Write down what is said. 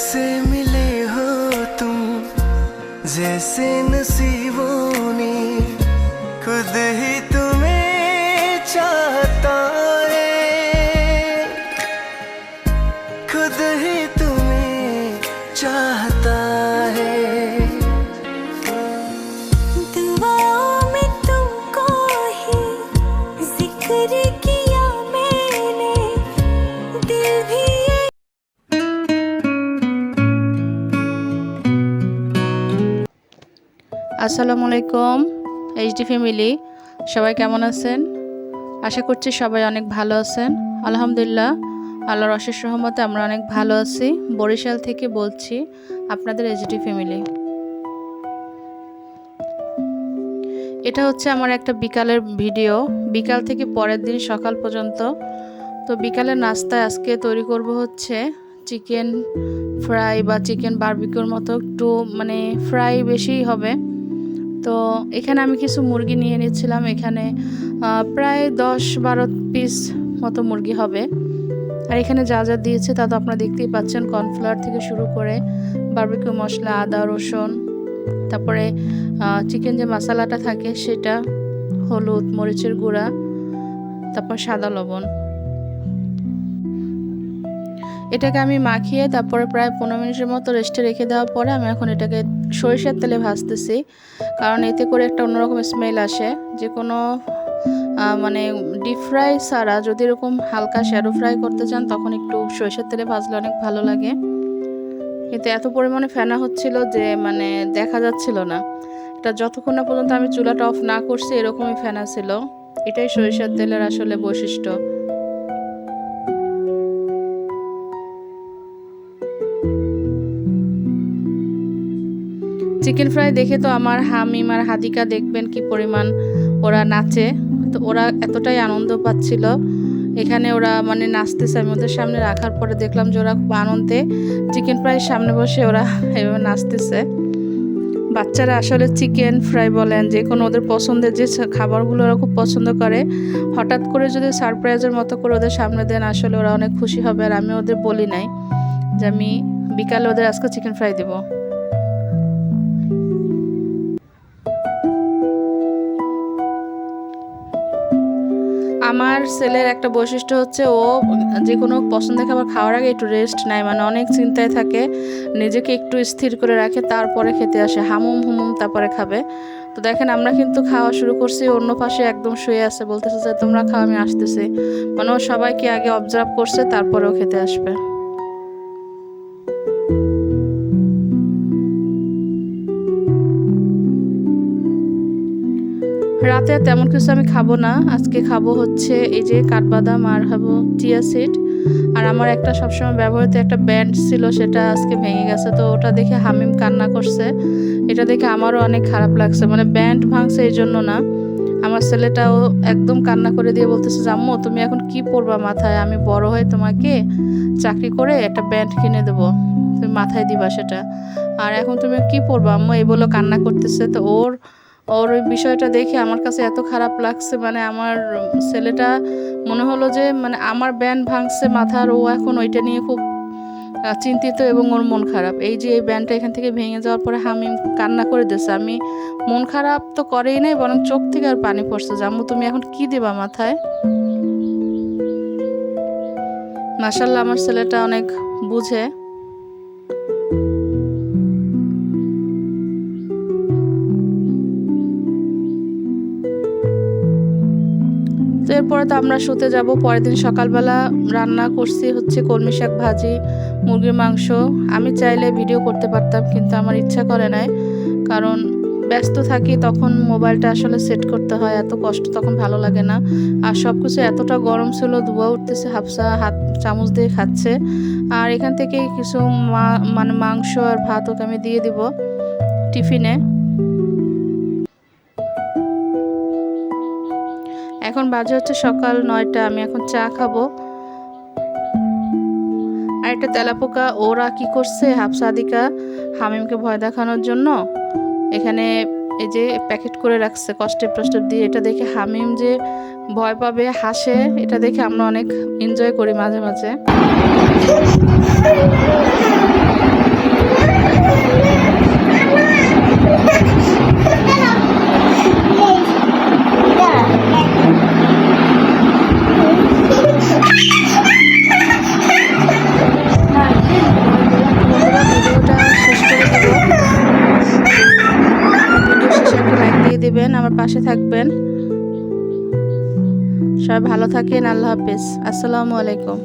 कैसे मिले हो तुम जैसे नसीबों ने खुद ही আসসালামু আলাইকুম এইচডি ফ্যামিলি সবাই কেমন আছেন? আশা করছি সবাই অনেক ভালো আছেন। আলহামদুলিল্লাহ, আল্লাহর অশেষ রহমতে আমরা অনেক ভালো আছি। বরিশাল থেকে বলছি আপনাদের এইচডি ফ্যামিলি এটা হচ্ছে আমার একটা বিকালের ভিডিও। বিকাল থেকে পরের দিন সকাল পর্যন্ত। তো বিকালের নাস্তায় আজকে তৈরি করব হচ্ছে চিকেন ফ্রাই বা চিকেন বারবিকিউর মতো একটু মানে ফ্রাই বেশিই হবে। তো এখানে আমি কিছু মুরগি নিয়ে নিচ্ছিলাম। এখানে প্রায় দশ বারো পিস মতো মুরগি হবে। আর এখানে যা যা দিয়েছে তা তো আপনারা দেখতেই পাচ্ছেন, কর্নফ্লাওয়ার থেকে শুরু করে বারবিকিউ মশলা, আদা, রসুন, তারপরে চিকেন যে মশলাটা থাকে সেটা, হলুদ, মরিচের গুঁড়া, তারপর সাদা লবণ। এটাকে আমি মাখিয়ে তারপরে প্রায় পনেরো মিনিটের মতো রেস্টে রেখে দেওয়ার পরে আমি এখন এটাকে সরিষার তেলে ভাজতেছি। কারণ এতে করে একটা অন্যরকম স্মেল আসে। যে কোনো মানে ডিপ ফ্রাই ছাড়া যদি এরকম হালকা শ্যাডো ফ্রাই করতে চান, তখন একটু সরিষার তেলে ভাজলে অনেক ভালো লাগে। কিন্তু এত পরিমাণে ফেনা হচ্ছিল যে মানে দেখা যাচ্ছিল না। এটা যতক্ষণ না পর্যন্ত আমি চুলাটা অফ না করছি, এরকমই ফেনা ছিল। এটাই সরিষার তেলের আসলে বৈশিষ্ট্য। চিকেন ফ্রাই দেখে তো আমার হামিম আর হাদিকা দেখবেন কি পরিমাণ ওরা নাচে। তো ওরা এতটাই আনন্দ পাচ্ছিল। এখানে ওরা মানে নাচতেছে, আমি ওদের সামনে রাখার পরে দেখলাম যে ওরা খুব আনন্দে চিকেন ফ্রাইয়ের সামনে বসে ওরা এভাবে নাচতেছে। বাচ্চারা আসলে চিকেন ফ্রাই বলেন, যে কোনো ওদের পছন্দের যে খাবারগুলো ওরা খুব পছন্দ করে, হঠাৎ করে যদি সারপ্রাইজের মতো করে ওদের সামনে দেন, আসলে ওরা অনেক খুশি হবে। আর আমি ওদের বলি নাই যে আমি বিকালে ওদের আজকে চিকেন ফ্রাই দেবো। আমার ছেলের একটা বৈশিষ্ট্য হচ্ছে ও যে কোনো পছন্দের খাবার খাওয়ার আগে একটু রেস্ট নেয়। মানে অনেক চিন্তায় থাকে, নিজেকে একটু স্থির করে রাখে, তারপরে খেতে আসে। হামুম হুমুম তারপরে খাবে। তো দেখেন, আমরা কিন্তু খাওয়া শুরু করছি, অন্য পাশে একদম শুয়ে আছে। বলতেছে যে, তোমরা খাও, আমি আসতেছি। মানে ও সবাইকে আগে অবজার্ভ করছে তারপরেও খেতে আসবে। রাতে তেমন কিছু আমি খাব না। আজকে খাব হচ্ছে এই যে কাঠবাদাম আর খাব টিয়া সিড আর আমার একটা সবসময় ব্যবহৃত একটা ব্যান্ড ছিল, সেটা আজকে ভেঙে গেছে। তো ওটা দেখে হামিম কান্না করছে। এটা দেখে আমারও অনেক খারাপ লাগছে। মানে ব্যান্ড ভাঙছে এই জন্য না। আমার ছেলেটাও একদম কান্না করে দিয়ে বলতেছে জাম্মু তুমি এখন কি পরবা মাথায়? আমি বড় হয়ে তোমাকে চাকরি করে একটা ব্যান্ড কিনে দেবো। তুমি মাথায় দিবা সেটা। আর এখন তুমি কি পরবা? আম্মু, এই বলে কান্না করতেছে। তো ওর ওর ওই বিষয়টা দেখে আমার কাছে এত খারাপ লাগছে মানে আমার ছেলেটা মনে হলো যে মানে আমার ব্যান্ড ভাঙছে মাথার, ও এখন ওইটা নিয়ে খুব চিন্তিত এবং ওর মন খারাপ। এই যে এই ব্যান্ডটা এখান থেকে ভেঙে যাওয়ার পরে হামিম কান্না করে দিয়েছে। আমি মন খারাপ তো করেই নাই, বরং চোখ থেকে আর পানি পড়ছে। জাম্মু তুমি এখন কি দেবা মাথায়? মাসাল্লাহ আমার ছেলেটা অনেক বুঝে। তো এরপরে তো আমরা শুতে যাব। পরের দিন সকালবেলা রান্না করছি হচ্ছে কলমি শাক ভাজি, মুরগির মাংস। আমি চাইলে ভিডিও করতে পারতাম কিন্তু আমার ইচ্ছা করে নাই। কারণ ব্যস্ত থাকি তখন মোবাইলটা আসলে সেট করতে হয়, এত কষ্ট তখন ভালো লাগে না। আর সব কিছু এতটা গরম ছিল, ধোয়া উঠতেছে, হাফসা হাত চামচ দিয়ে খাচ্ছে। আর এখান থেকে কিছু মা- মানে মাংস আর ভাত ওকে আমি দিয়ে দিব টিফিনে। এখন বাজে হচ্ছে সকাল নয়টা, আমি এখন চা খাব। আর একটা তেলাপোকা, ওরা কি করছে? হাফসাদিকা হামিমকে ভয় দেখানোর জন্য এখানে এই যে প্যাকেট করে রাখছে, কষ্টে টস্টেপ দিয়ে। এটা দেখে হামিম যে ভয় পাবে, হাসে, এটা দেখে আমরা অনেক এনজয় করি মাঝে মাঝে। পাশে থাকবেন। সবাই ভালো থাকেন আল্লাহ হাফেজ। আসসালামু আলাইকুম।